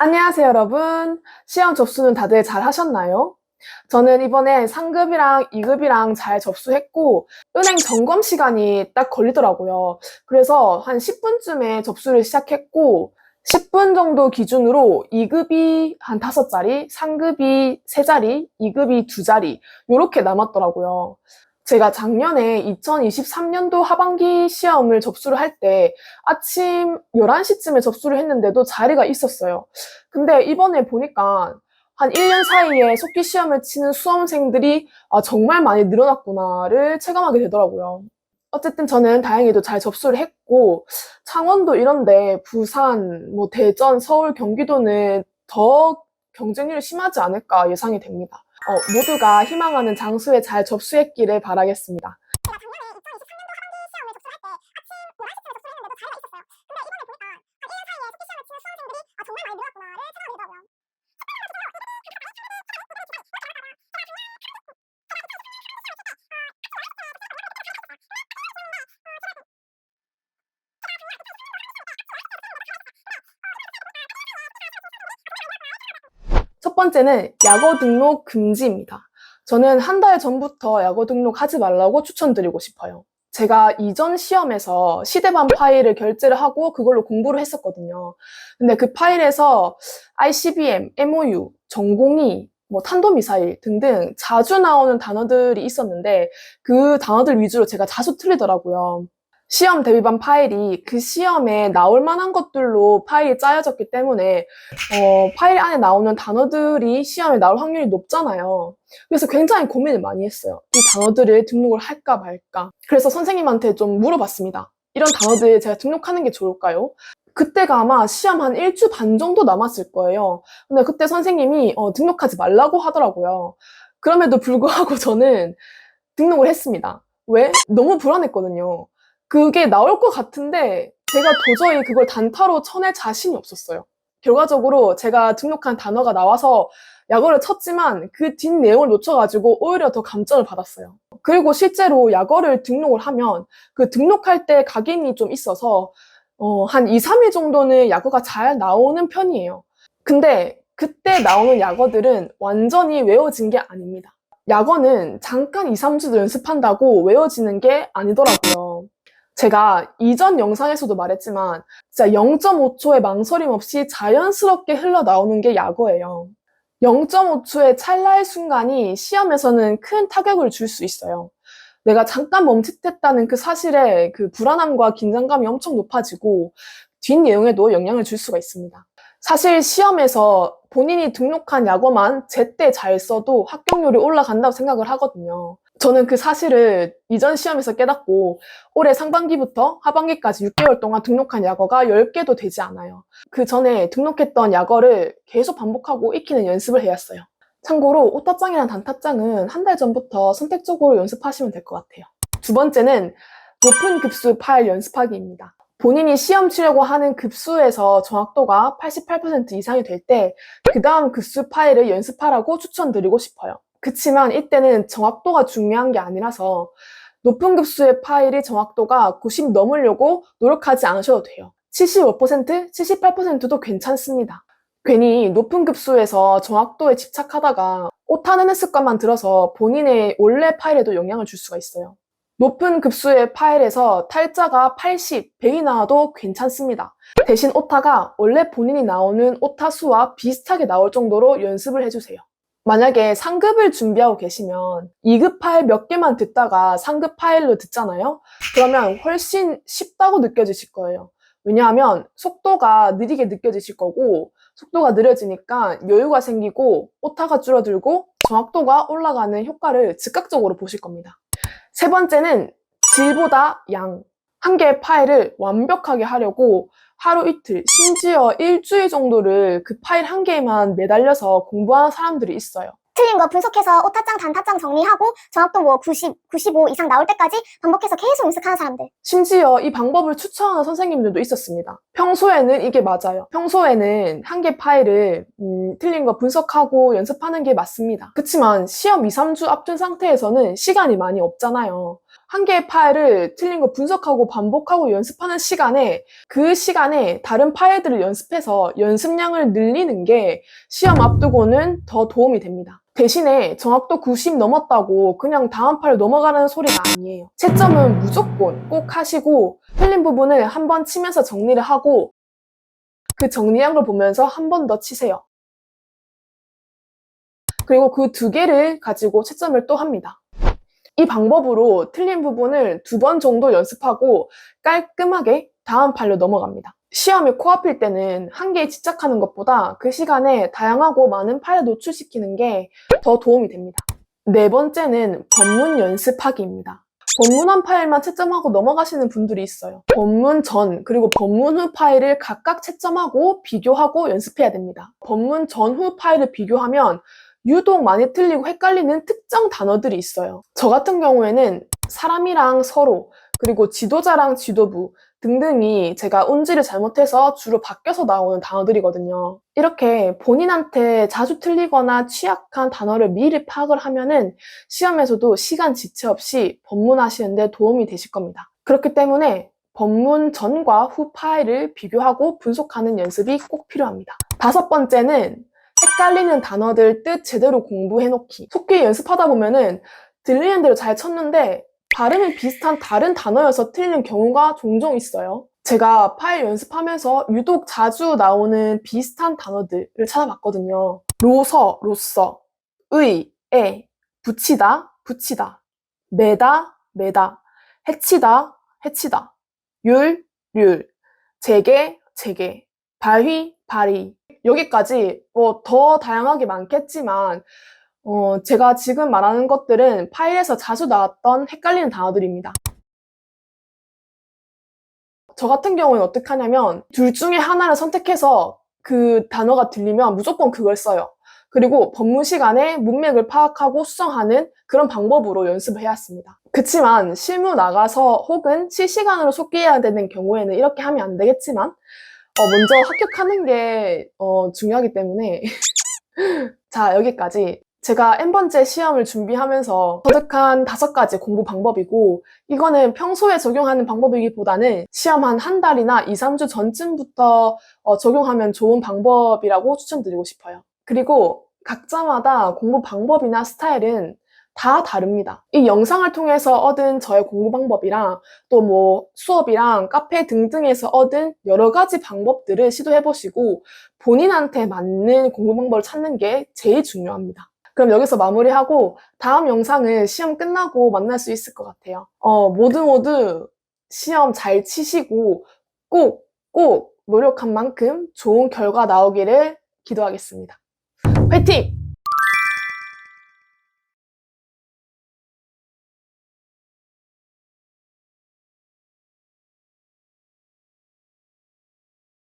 안녕하세요, 여러분. 시험 접수는 다들 잘 하셨나요? 저는 이번에 상급이랑 2급이랑 잘 접수했고, 은행 점검 시간이 딱 걸리더라고요. 그래서 한 10분쯤에 접수를 시작했고, 10분 정도 기준으로 2급이 한 5자리, 상급이 3자리, 2급이 2자리, 요렇게 남았더라고요. 제가 작년에 2023년도 하반기 시험을 접수를 할 때 아침 11시쯤에 접수를 했는데도 자리가 있었어요. 근데 이번에 보니까 한 1년 사이에 속기 시험을 치는 수험생들이 아, 정말 많이 늘어났구나를 체감하게 되더라고요. 어쨌든 저는 다행히도 잘 접수를 했고, 창원도 이런데 부산, 뭐 대전, 서울, 경기도는 더 경쟁률이 심하지 않을까 예상이 됩니다. 어, 모두가 희망하는 장소에 잘 접수했기를 바라겠습니다. 첫 번째는 약어 등록 금지입니다. 저는 한 달 전부터 약어 등록하지 말라고 추천드리고 싶어요. 제가 이전 시험에서 시대반 파일을 결제를 하고 그걸로 공부를 했었거든요. 근데 그 파일에서 ICBM, MOU, 전공이, 뭐 탄도미사일 등등 자주 나오는 단어들이 있었는데 그 단어들 위주로 제가 자주 틀리더라고요. 시험 대비반 파일이 그 시험에 나올 만한 것들로 파일이 짜여졌기 때문에 어, 파일 안에 나오는 단어들이 시험에 나올 확률이 높잖아요. 그래서 굉장히 고민을 많이 했어요. 이 단어들을 등록을 할까 말까. 그래서 선생님한테 좀 물어봤습니다. 이런 단어들 제가 등록하는 게 좋을까요? 그때가 아마 시험 한 일주 반 정도 남았을 거예요. 근데 그때 선생님이 어, 등록하지 말라고 하더라고요. 그럼에도 불구하고 저는 등록을 했습니다. 왜? 너무 불안했거든요. 그게 나올 것 같은데 제가 도저히 그걸 단타로 쳐낼 자신이 없었어요. 결과적으로 제가 등록한 단어가 나와서 약어를 쳤지만 그 뒷 내용을 놓쳐가지고 오히려 더 감점을 받았어요. 그리고 실제로 약어를 등록을 하면 그 등록할 때 각인이 좀 있어서 어, 한 2, 3일 정도는 약어가 잘 나오는 편이에요. 근데 그때 나오는 약어들은 완전히 외워진 게 아닙니다. 약어는 잠깐 2, 3주 연습한다고 외워지는 게 아니더라고요. 제가 이전 영상에서도 말했지만 진짜 0.5초의 망설임 없이 자연스럽게 흘러나오는 게 약어예요. 0.5초의 찰나의 순간이 시험에서는 큰 타격을 줄 수 있어요. 내가 잠깐 멈칫했다는 그 사실에 그 불안함과 긴장감이 엄청 높아지고 뒷 내용에도 영향을 줄 수가 있습니다. 사실 시험에서 본인이 등록한 약어만 제때 잘 써도 합격률이 올라간다고 생각을 하거든요. 저는 그 사실을 이전 시험에서 깨닫고 올해 상반기부터 하반기까지 6개월 동안 등록한 약어가 10개도 되지 않아요. 그 전에 등록했던 약어를 계속 반복하고 익히는 연습을 해왔어요. 참고로 오타짱이랑 단타짱은 한 달 전부터 선택적으로 연습하시면 될 것 같아요. 두 번째는 높은 급수 파일 연습하기입니다. 본인이 시험 치려고 하는 급수에서 정확도가 88% 이상이 될 때 그 다음 급수 파일을 연습하라고 추천드리고 싶어요. 그치만 이때는 정확도가 중요한 게 아니라서 높은 급수의 파일이 정확도가 90 넘으려고 노력하지 않으셔도 돼요. 75%, 78%도 괜찮습니다. 괜히 높은 급수에서 정확도에 집착하다가 오타내는 습관만 들어서 본인의 원래 파일에도 영향을 줄 수가 있어요. 높은 급수의 파일에서 탈자가 80, 100이 나와도 괜찮습니다. 대신 오타가 원래 본인이 나오는 오타 수와 비슷하게 나올 정도로 연습을 해주세요. 만약에 상급을 준비하고 계시면 2급 파일 몇 개만 듣다가 상급 파일로 듣잖아요? 그러면 훨씬 쉽다고 느껴지실 거예요. 왜냐하면 속도가 느리게 느껴지실 거고 속도가 느려지니까 여유가 생기고 오타가 줄어들고 정확도가 올라가는 효과를 즉각적으로 보실 겁니다. 세 번째는 질보다 양. 한 개의 파일을 완벽하게 하려고 하루 이틀, 심지어 일주일 정도를 그 파일 한 개에만 매달려서 공부하는 사람들이 있어요. 틀린 거 분석해서 오타짱, 단타짱 정리하고 정확도 뭐 90, 95 이상 나올 때까지 반복해서 계속 연습하는 사람들. 심지어 이 방법을 추천하는 선생님들도 있었습니다. 평소에는 이게 맞아요. 평소에는 한 개 파일을 음, 틀린 거 분석하고 연습하는 게 맞습니다. 그렇지만 시험 2, 3주 앞둔 상태에서는 시간이 많이 없잖아요. 한 개의 파일을 틀린 거 분석하고 반복하고 연습하는 시간에 그 시간에 다른 파일들을 연습해서 연습량을 늘리는 게 시험 앞두고는 더 도움이 됩니다. 대신에 정확도 90 넘었다고 그냥 다음 파일 넘어가는 소리가 아니에요. 채점은 무조건 꼭 하시고 틀린 부분을 한 번 치면서 정리를 하고 그 정리한 걸 보면서 한 번 더 치세요. 그리고 그 두 개를 가지고 채점을 또 합니다. 이 방법으로 틀린 부분을 두 번 정도 연습하고 깔끔하게 다음 파일로 넘어갑니다. 시험이 코앞일 때는 한 개에 집착하는 것보다 그 시간에 다양하고 많은 파일을 노출시키는 게 더 도움이 됩니다. 네 번째는 법문 연습하기입니다. 법문 한 파일만 채점하고 넘어가시는 분들이 있어요. 법문 전 그리고 법문 후 파일을 각각 채점하고 비교하고 연습해야 됩니다. 법문 전후 파일을 비교하면 유독 많이 틀리고 헷갈리는 특정 단어들이 있어요. 저 같은 경우에는 사람이랑 서로, 그리고 지도자랑 지도부 등등이 제가 운지를 잘못해서 주로 바뀌어서 나오는 단어들이거든요. 이렇게 본인한테 자주 틀리거나 취약한 단어를 미리 파악을 하면은 시험에서도 시간 지체 없이 법문하시는데 도움이 되실 겁니다. 그렇기 때문에 법문 전과 후 파일을 비교하고 분석하는 연습이 꼭 필요합니다. 다섯 번째는 헷갈리는 단어들 뜻 제대로 공부해놓기. 속기 연습하다 보면은 들리는 대로 잘 쳤는데 발음이 비슷한 다른 단어여서 틀리는 경우가 종종 있어요. 제가 파일 연습하면서 유독 자주 나오는 비슷한 단어들을 찾아봤거든요. 로서, 로서, 의, 에, 붙이다, 붙이다, 매다, 매다, 해치다, 해치다, 율, 률, 재개, 재개, 발휘, 발휘, 여기까지 뭐 더 다양하게 많겠지만 어, 제가 지금 말하는 것들은 파일에서 자주 나왔던 헷갈리는 단어들입니다. 저 같은 경우는 어떻게 하냐면 둘 중에 하나를 선택해서 그 단어가 들리면 무조건 그걸 써요. 그리고 법문 시간에 문맥을 파악하고 수정하는 그런 방법으로 연습을 해왔습니다. 그치만 실무 나가서 혹은 실시간으로 속기해야 되는 경우에는 이렇게 하면 안 되겠지만 어, 먼저 합격하는 게 어, 중요하기 때문에 자 여기까지 제가 n번째 시험을 준비하면서 터득한 다섯 가지 공부 방법이고 이거는 평소에 적용하는 방법이기보다는 시험 한 한 달이나 2, 3주 전쯤부터 어, 적용하면 좋은 방법이라고 추천드리고 싶어요. 그리고 각자마다 공부 방법이나 스타일은 다 다릅니다. 이 영상을 통해서 얻은 저의 공부 방법이랑 또 뭐 수업이랑 카페 등등에서 얻은 여러 가지 방법들을 시도해 보시고 본인한테 맞는 공부 방법을 찾는 게 제일 중요합니다. 그럼 여기서 마무리하고 다음 영상은 시험 끝나고 만날 수 있을 것 같아요. 어, 모두 모두 시험 잘 치시고 꼭, 꼭 노력한 만큼 좋은 결과 나오기를 기도하겠습니다. 화이팅!